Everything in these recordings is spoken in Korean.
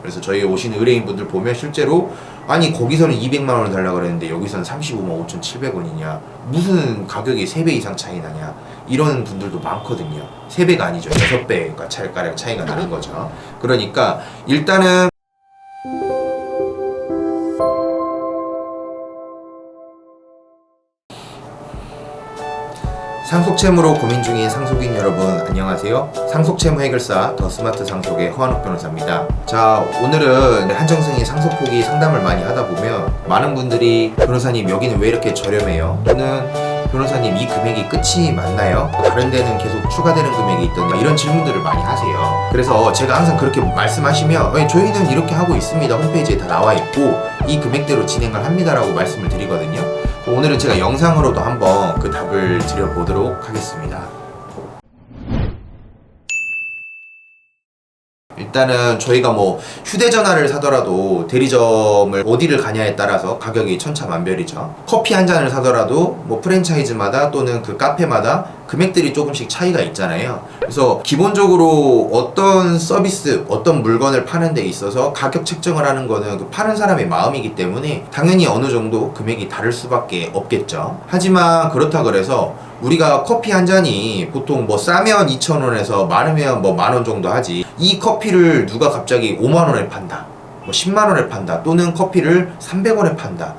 그래서 저희 오시는 의뢰인분들 보면 실제로 아니 거기서는 200만 원을 달라고 그랬는데 여기서는 35만 5,700원이냐? 무슨 가격이 3배 이상 차이 나냐? 이런 분들도 많거든요. 3배가 아니죠. 6배가 차이가량 차이가 나는 거죠. 그러니까 일단은 상속채무로 고민 중인 상속인 여러분 안녕하세요. 상속채무 해결사 더 스마트 상속의 허한욱 변호사입니다. 자 오늘은 한정승이 상속 포기 상담을 많이 하다 보면 많은 분들이 변호사님 여기는 왜 이렇게 저렴해요? 또는 변호사님 이 금액이 끝이 맞나요? 다른 데는 계속 추가되는 금액이 있던데 이런 질문들을 많이 하세요. 그래서 제가 항상 그렇게 말씀하시면 "아니, 저희는 이렇게 하고 있습니다. 홈페이지에 다 나와 있고 이 금액대로 진행을 합니다라고 말씀을 드리거든요 오늘은 제가 영상으로도 한번 그 답을 드려보도록 하겠습니다. 일단은 저희가 뭐 휴대전화를 사더라도 대리점을 어디를 가냐에 따라서 가격이 천차만별이죠. 커피 한 잔을 사더라도 뭐 프랜차이즈마다 또는 그 카페마다 금액들이 조금씩 차이가 있잖아요. 그래서 기본적으로 어떤 서비스, 어떤 물건을 파는 데 있어서 가격 책정을 하는 거는 그 파는 사람의 마음이기 때문에 당연히 어느 정도 금액이 다를 수밖에 없겠죠. 하지만 그렇다 그래서 우리가 커피 한 잔이 보통 뭐 싸면 2,000원에서 많으면 뭐 만 원 정도 하지. 이 커피를 누가 갑자기 5만 원에 판다. 뭐 10만 원에 판다. 또는 커피를 300원에 판다.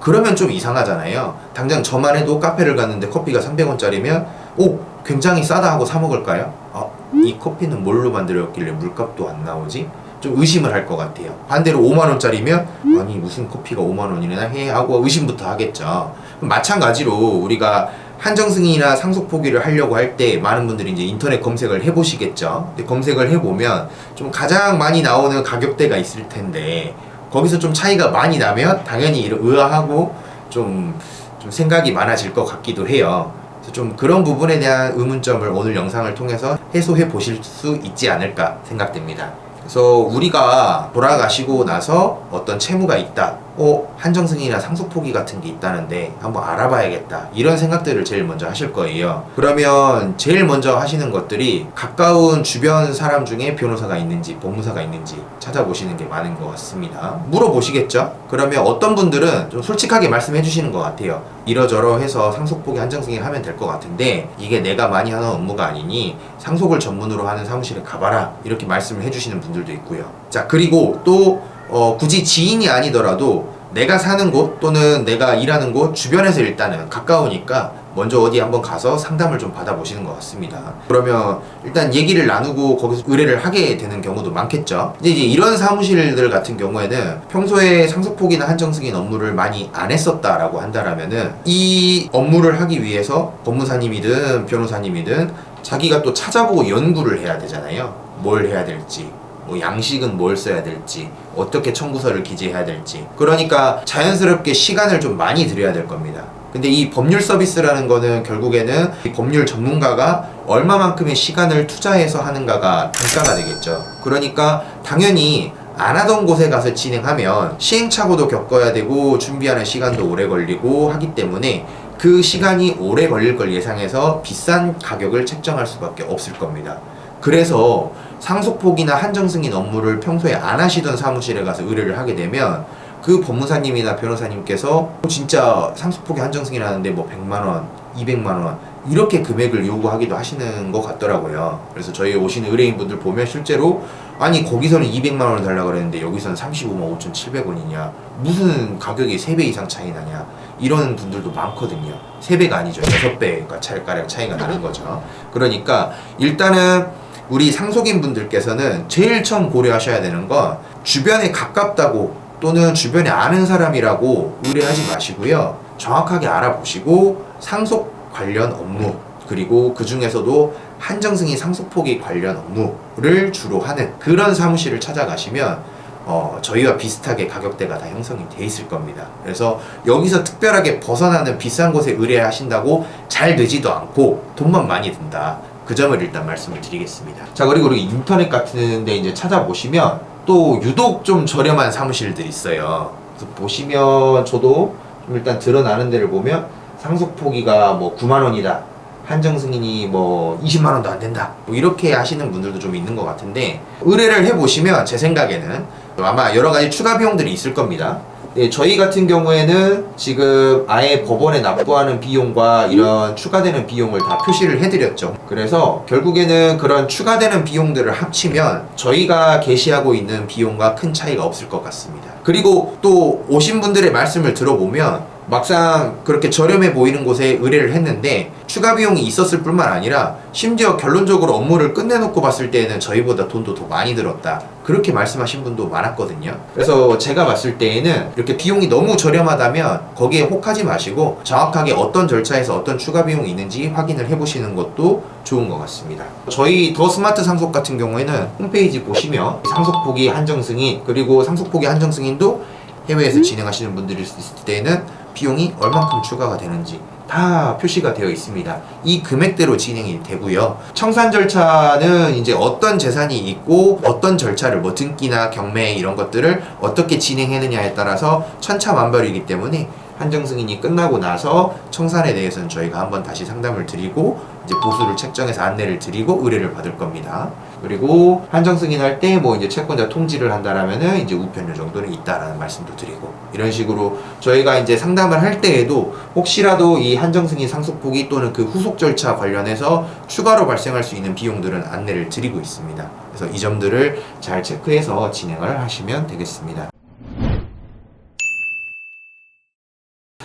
그러면 좀 이상하잖아요. 당장 저만 해도 카페를 갔는데 커피가 300원짜리면 오, 굉장히 싸다 하고 사 먹을까요? 아, 이 커피는 뭘로 만들었길래 물값도 안 나오지? 좀 의심을 할 것 같아요. 반대로 5만 원짜리면 아니 무슨 커피가 5만 원이나 해 하고 의심부터 하겠죠. 마찬가지로 우리가 한정승이나 상속 포기를 하려고 할 때 많은 분들이 이제 인터넷 검색을 해보시겠죠. 근데 검색을 해보면 좀 가장 많이 나오는 가격대가 있을 텐데 거기서 좀 차이가 많이 나면 당연히 의아하고 좀, 좀 생각이 많아질 것 같기도 해요. 그래서 좀 그런 부분에 대한 의문점을 오늘 영상을 통해서 해소해 보실 수 있지 않을까 생각됩니다. 그래서 우리가 돌아가시고 나서 어떤 채무가 있다. 어, 한정승이나 상속포기 같은 게 있다는데 한번 알아봐야겠다. 이런 생각들을 제일 먼저 하실 거예요. 그러면 제일 먼저 하시는 것들이 가까운 주변 사람 중에 변호사가 있는지 법무사가 있는지 찾아보시는 게 많은 것 같습니다. 물어보시겠죠? 그러면 어떤 분들은 좀 솔직하게 말씀해 주시는 것 같아요. 이러저러 해서 상속포기 한정승이 하면 될 것 같은데 이게 내가 많이 하는 업무가 아니니 상속을 전문으로 하는 사무실에 가봐라. 이렇게 말씀을 해주시는 분들도 있고요. 자, 그리고 또 어, 굳이 지인이 아니더라도 내가 사는 곳 또는 내가 일하는 곳 주변에서 일단은 가까우니까 먼저 어디 한번 가서 상담을 좀 받아보시는 것 같습니다. 그러면 일단 얘기를 나누고 거기서 의뢰를 하게 되는 경우도 많겠죠. 근데 이제 이런 사무실들 같은 경우에는 평소에 상속폭이나 한정승인 업무를 많이 안 했었다라고 한다라면은 이 업무를 하기 위해서 법무사님이든 변호사님이든 자기가 또 찾아보고 연구를 해야 되잖아요. 뭘 해야 될지. 뭐 양식은 뭘 써야 될지 어떻게 청구서를 기재해야 될지. 그러니까 자연스럽게 시간을 좀 많이 들여야 될 겁니다. 근데 이 법률 서비스라는 거는 결국에는 이 법률 전문가가 얼마만큼의 시간을 투자해서 하는가가 단가가 되겠죠. 그러니까 당연히 안 하던 곳에 가서 진행하면 시행착오도 겪어야 되고 준비하는 시간도 오래 걸리고 하기 때문에 그 시간이 오래 걸릴 걸 예상해서 비싼 가격을 책정할 수밖에 없을 겁니다. 그래서 상속폭이나 한정 승인 업무를 평소에 안 하시던 사무실에 가서 의뢰를 하게 되면 그 법무사님이나 변호사님께서 진짜 상속폭이 한정승이라는데 뭐 100만 원, 200만 원 이렇게 금액을 요구하기도 하시는 것 같더라고요. 그래서 저희 오시는 의뢰인분들 보면 실제로 아니 거기서는 200만 원을 달라고 그랬는데 여기서는 35만 5,700원이냐 무슨 가격이 3배 이상 차이 나냐 이런 분들도 많거든요. 3배가 아니죠. 6배가 차이가량 차이가 나는 거죠. 그러니까 일단은 우리 상속인 분들께서는 제일 처음 고려하셔야 되는 건 주변에 가깝다고 또는 주변에 아는 사람이라고 의뢰하지 마시고요. 정확하게 알아보시고 상속 관련 업무 그리고 그 중에서도 한정승인 상속포기 관련 업무를 주로 하는 그런 사무실을 찾아가시면 어, 저희와 비슷하게 가격대가 다 형성이 돼 있을 겁니다. 그래서 여기서 특별하게 벗어나는 비싼 곳에 의뢰하신다고 잘 되지도 않고 돈만 많이 든다. 그 점을 일단 말씀을 드리겠습니다. 자, 그리고 우리 인터넷 같은 데 이제 찾아보시면 또 유독 좀 저렴한 사무실들이 있어요. 그래서 보시면 저도 좀 일단 드러나는 데를 보면 상속 포기가 뭐 9만 원이다. 한정 승인이 뭐 20만 원도 안 된다. 뭐 이렇게 하시는 분들도 좀 있는 것 같은데 의뢰를 해보시면 제 생각에는 아마 여러 가지 추가 비용들이 있을 겁니다. 네, 저희 같은 경우에는 지금 아예 법원에 납부하는 비용과 이런 추가되는 비용을 다 표시를 해드렸죠. 그래서 결국에는 그런 추가되는 비용들을 합치면 저희가 게시하고 있는 비용과 큰 차이가 없을 것 같습니다. 그리고 또 오신 분들의 말씀을 들어보면 막상 그렇게 저렴해 보이는 곳에 의뢰를 했는데 추가 비용이 있었을 뿐만 아니라 심지어 결론적으로 업무를 끝내놓고 봤을 때에는 저희보다 돈도 더 많이 들었다. 그렇게 말씀하신 분도 많았거든요. 그래서 제가 봤을 때에는 이렇게 비용이 너무 저렴하다면 거기에 혹하지 마시고 정확하게 어떤 절차에서 어떤 추가 비용이 있는지 확인을 해보시는 것도 좋은 것 같습니다. 저희 더 스마트 상속 같은 경우에는 홈페이지 보시면 상속포기 한정 승인 그리고 상속포기 한정 승인도 해외에서 진행하시는 분들이 있을 때는 비용이 얼만큼 추가가 되는지 다 표시가 되어 있습니다. 이 금액대로 진행이 되고요. 청산 절차는 이제 어떤 재산이 있고 어떤 절차를 뭐 등기나 경매 이런 것들을 어떻게 진행했느냐에 따라서 천차만별이기 때문에 한정 승인이 끝나고 나서 청산에 대해서는 저희가 한번 다시 상담을 드리고 이제 보수를 책정해서 안내를 드리고 의뢰를 받을 겁니다. 그리고 한정 승인할 때 뭐 이제 채권자 통지를 한다라면은 이제 우편료 정도는 있다라는 말씀도 드리고 이런 식으로 저희가 이제 상담을 할 때에도 혹시라도 이 한정 승인 상속 포기 또는 그 후속 절차 관련해서 추가로 발생할 수 있는 비용들은 안내를 드리고 있습니다. 그래서 이 점들을 잘 체크해서 진행을 하시면 되겠습니다.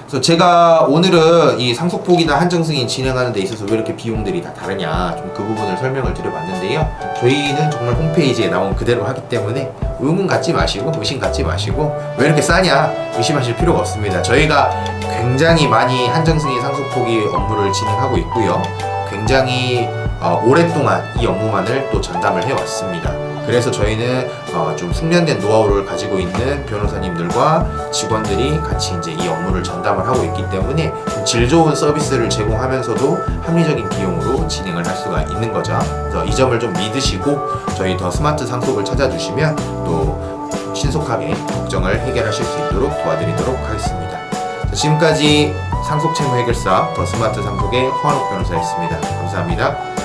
그래서 제가 오늘은 이 상속폭이나 한정승인 진행하는 데 있어서 왜 이렇게 비용들이 다 다르냐 좀 그 부분을 설명을 드려봤는데요. 저희는 정말 홈페이지에 나온 그대로 하기 때문에 의문 갖지 마시고 의심 갖지 마시고 왜 이렇게 싸냐 의심하실 필요가 없습니다. 저희가 굉장히 많이 한정승인 상속폭이 업무를 진행하고 있고요. 굉장히 어, 오랫동안 이 업무만을 또 전담을 해왔습니다. 그래서 저희는 어, 좀 숙련된 노하우를 가지고 있는 변호사님들과 직원들이 같이 이제 이 업무를 전담을 하고 있기 때문에 좀질 좋은 서비스를 제공하면서도 합리적인 비용으로 진행을 할 수가 있는 거죠. 그래서 이 점을 좀 믿으시고 저희 더 스마트 상속을 찾아주시면 또 신속하게 걱정을 해결하실 수 있도록 도와드리도록 하겠습니다. 자, 지금까지 상속 채무 해결사 더 스마트 상속의 허한옥 변호사였습니다. 감사합니다.